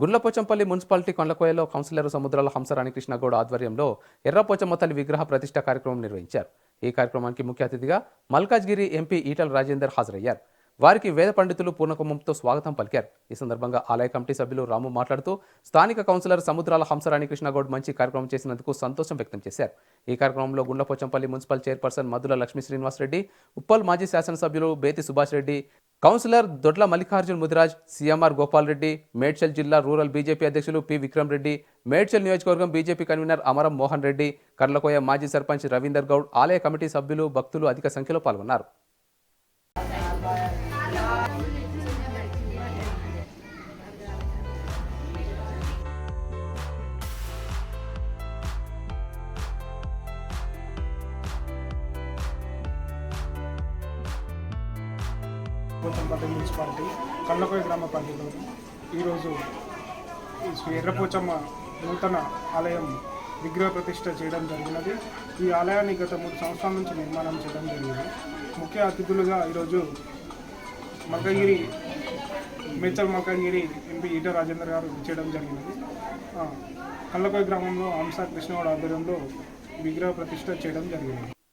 Gulla Pochampally municipality కొండకోయలో councillor Samudrala Hamsarani Krishnagoud ఆధ్వర్యంలో ఎర్రపోచమ్మ తల్లి విగ్రహ ప్రతిష్ట కార్యక్రమం నిర్వహించారు. ఈ కార్యక్రమానికి ముఖ్య అతిథిగా మల్కాజ్గిరి ఎంపీ ఈటల రాజేందర్ హాజరయ్యారు. వారికి వేద పండితులు పూర్ణకుంభంతో స్వాగతం పలికారు. ఈ సందర్భంగా ఆలయ కమిటీ సభ్యులు రాము మాట్లాడుతూ స్థానిక కౌన్సిలర్ సముద్రాల హంసరాణి కృష్ణగౌడ్ మంచి కార్యక్రమం చేసినందుకు సంతోషం వ్యక్తం చేశారు. ఈ కార్యక్రమంలో గుండ్లపోచంపల్లి మున్సిపల్ చైర్పర్సన్ మధుల లక్ష్మీ శ్రీనివాసరెడ్డి ఉప్పల్ మాజీ శాసనసభ్యులు బేతి సుభాష్ రెడ్డి కౌన్సిలర్ దొడ్ల మల్లికార్జున్ ముదిరాజ్ సీఎంఆర్ గోపాల్ రెడ్డి మేడ్చల్ జిల్లా రూరల్ బీజేపీ అధ్యక్షులు పి విక్రమ్ రెడ్డి మేడ్చల్ నియోజకవర్గం బీజేపీ కన్వీనర్ అమరం మోహన్ రెడ్డి కర్లకోయ మాజీ సర్పంచ్ రవీందర్ గౌడ్ ఆలయ కమిటీ సభ్యులు భక్తులు అధిక సంఖ్యలో పాల్గొన్నారు. పోచంపల్లి మున్సిపాలిటీ కళ్ళకోయ గ్రామ పంచాయతీలో ఈరోజు శ్రీ ఎర్రపోచమ్మ నూతన ఆలయం విగ్రహ ప్రతిష్ట చేయడం జరిగినది. ఈ ఆలయాన్ని గత మూడు సంవత్సరాల నుంచి నిర్మాణం చేయడం జరిగింది. ముఖ్య అతిథులుగా ఈరోజు మల్కగిరి మేచల్ మల్కగిరి ఎంపీ ఈట రాజేంద్ర గారు చేయడం జరిగినది. కళ్ళకోయ గ్రామంలో హంస కృష్ణవాడ ఆధ్వర్యంలో విగ్రహ ప్రతిష్ట చేయడం జరిగింది.